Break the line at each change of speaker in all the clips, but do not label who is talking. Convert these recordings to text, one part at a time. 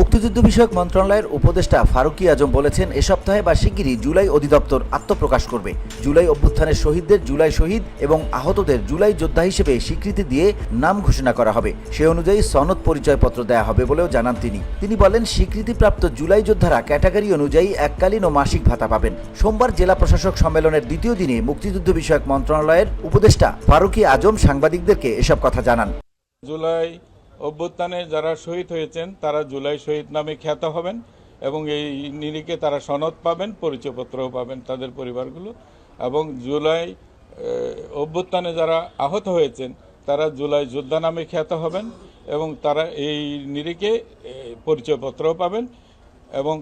মুক্তিযুদ্ধ বিষয়ক মন্ত্রণালয়ের উপদেষ্টা ফারুকি আজম বলেছেন, এ সপ্তাহে বা শিগগিরই জুলাই অধিদপ্তর আত্মপ্রকাশ করবে। জুলাই অভ্যুত্থানের শহীদদের জুলাই শহীদ এবং আহতদের জুলাই যোদ্ধা হিসেবে স্বীকৃতি দিয়ে নাম ঘোষণা করা হবে। সে অনুযায়ী সনদ পরিচয়পত্র দেয়া হবে বলেও জানান তিনি। তিনি বলেন, স্বীকৃতিপ্রাপ্ত জুলাই যোদ্ধারা ক্যাটাগরি অনুযায়ী এককালীন ও মাসিক ভাতা পাবেন। সোমবার জেলা প্রশাসক সম্মেলনের দ্বিতীয় দিনে মুক্তিযুদ্ধ বিষয়ক মন্ত্রণালয়ের উপদেষ্টা ফারুকি আজম সাংবাদিকদেরকে এসব কথা জানান।
জুলাই অভ্যুত্থানে যারা শহীদ হয়েছেন, তারা জুলাই শহীদ নামে খ্যাত হবেন এবং এই নিরিখে তারা সনদ পাবেন, পরিচয়পত্রও পাবেন তাদের পরিবারগুলো। এবং জুলাই অভ্যুত্থানে যারা আহত হয়েছেন, তারা জুলাই যোদ্ধা নামে খ্যাত হবেন এবং তারা এই নিরিখে পরিচয়পত্রও পাবেন এবং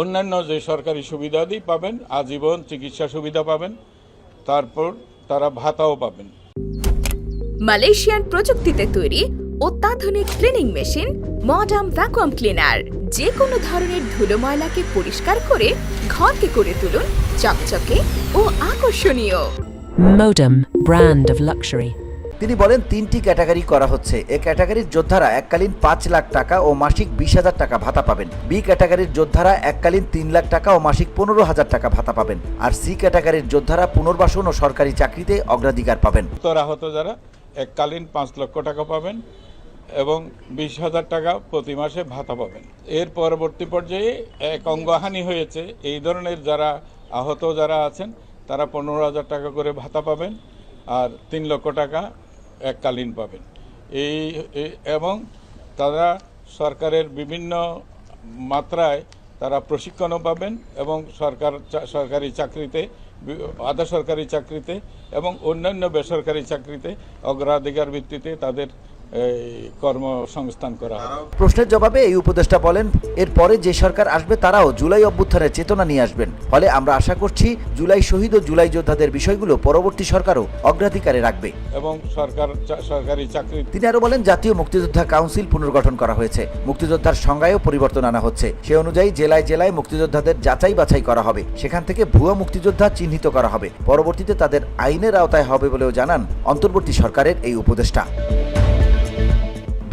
অন্যান্য যে সরকারি সুবিধাদি পাবেন, আজীবন চিকিৎসা সুবিধা পাবেন। তারপর তারা ভাতাও পাবেন।
মালয়েশিয়ান প্রযুক্তিতে তৈরি অত্যাধুনিক cleaning machine modern vacuum cleaner যে কোনো ধরনের ধুলো ময়লাকে পরিষ্কার করে ঘরকে করে তুলুন চকচকে ও আকর্ষণীয়।
Modem, brand of luxury.
তিনি বলেন তিনটি ক্যাটাগরি করা হচ্ছে। এ ক্যাটাগরির যোদ্ধারা এককালীন পাঁচ লাখ টাকা ও মাসিক বিশ হাজার টাকা ভাতা পাবেন। বি ক্যাটাগরির যোদ্ধারা এককালীন তিন লাখ টাকা ও মাসিক পনেরো হাজার টাকা ভাতা পাবেন। আর সি ক্যাটাগরির যোদ্ধারা পুনর্বাসন ও সরকারি চাকরিতে অগ্রাধিকার পাবেন।
আহত যারা এককালীন পাঁচ লক্ষ টাকা পাবেন এবং বিশ হাজার টাকা প্রতি মাসে ভাতা পাবেন। এর পরবর্তী পর্যায়ে এক অঙ্গহানি হয়েছে। এই ধরনের যারা আহত যারা আছেন, তারা পনেরো হাজার টাকা করে ভাতা পাবেন আর তিন লক্ষ টাকা এককালীন পাবেন। এই এবং তারা সরকারের বিভিন্ন মাত্রায় তারা প্রশিক্ষণও পাবেন এবং সরকার, সরকারি চাকরিতে আধা সরকারি চাকরিতে এবং অন্যান্য বেসরকারি চাকরিতে অগ্রাধিকার ভিত্তিতে তাদের কর্মসংস্থান করা
প্রশ্নের জবাবে এই উপদেষ্টা বলেন এরপরে যে সরকার আসবে তারাও জুলাই অভ্যুত্থানের চেতনা নিয়ে আসবেন। ফলে আমরা আশা করছি জুলাই শহীদ ও জুলাই যোদ্ধাদের বিষয়গুলো পরবর্তী সরকারও অগ্রাধিকারে রাখবে।
এবং সরকার সরকারি চাকরি
তিনি আরও বলেন জাতীয় মুক্তিযোদ্ধা কাউন্সিল পুনর্গঠন করা হয়েছে। মুক্তিযোদ্ধার সংজ্ঞায়ও পরিবর্তন আনা হচ্ছে। সে অনুযায়ী জেলায় জেলায় মুক্তিযোদ্ধাদের যাচাই বাছাই করা হবে। সেখান থেকে ভুয়া মুক্তিযোদ্ধা চিহ্নিত করা হবে। পরবর্তীতে তাদের আইনের আওতায় হবে বলেও জানান অন্তর্বর্তী সরকারের এই উপদেষ্টা।